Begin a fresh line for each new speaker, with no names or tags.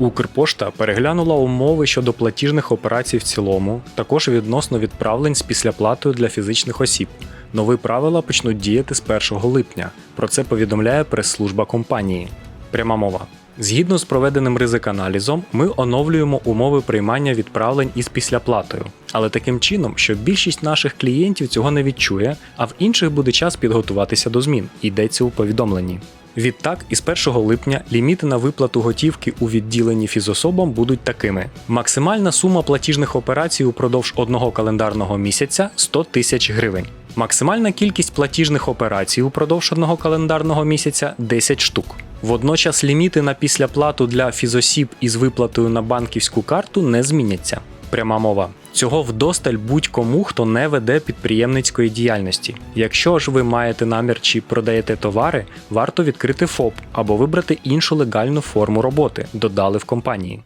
Укрпошта переглянула умови щодо платіжних операцій в цілому, також відносно відправлень з післяплатою для фізичних осіб. Нові правила почнуть діяти з 1 липня. Про це повідомляє прес-служба компанії. Пряма мова. Згідно з проведеним ризик-аналізом, ми оновлюємо умови приймання відправлень із післяплатою, але таким чином, що більшість наших клієнтів цього не відчує, а в інших буде час підготуватися до змін, йдеться у повідомленні. Відтак, із 1 липня ліміти на виплату готівки у відділенні фізособам будуть такими: максимальна сума платіжних операцій упродовж одного календарного місяця 100 тисяч гривень. Максимальна кількість платіжних операцій упродовж одного календарного місяця 10 штук. Водночас ліміти на післяплату для фізосіб із виплатою на банківську карту не зміняться. Пряма мова. Цього вдосталь будь-кому, хто не веде підприємницької діяльності. Якщо ж ви маєте намір чи продаєте товари, варто відкрити ФОП або вибрати іншу легальну форму роботи, додали в компанії.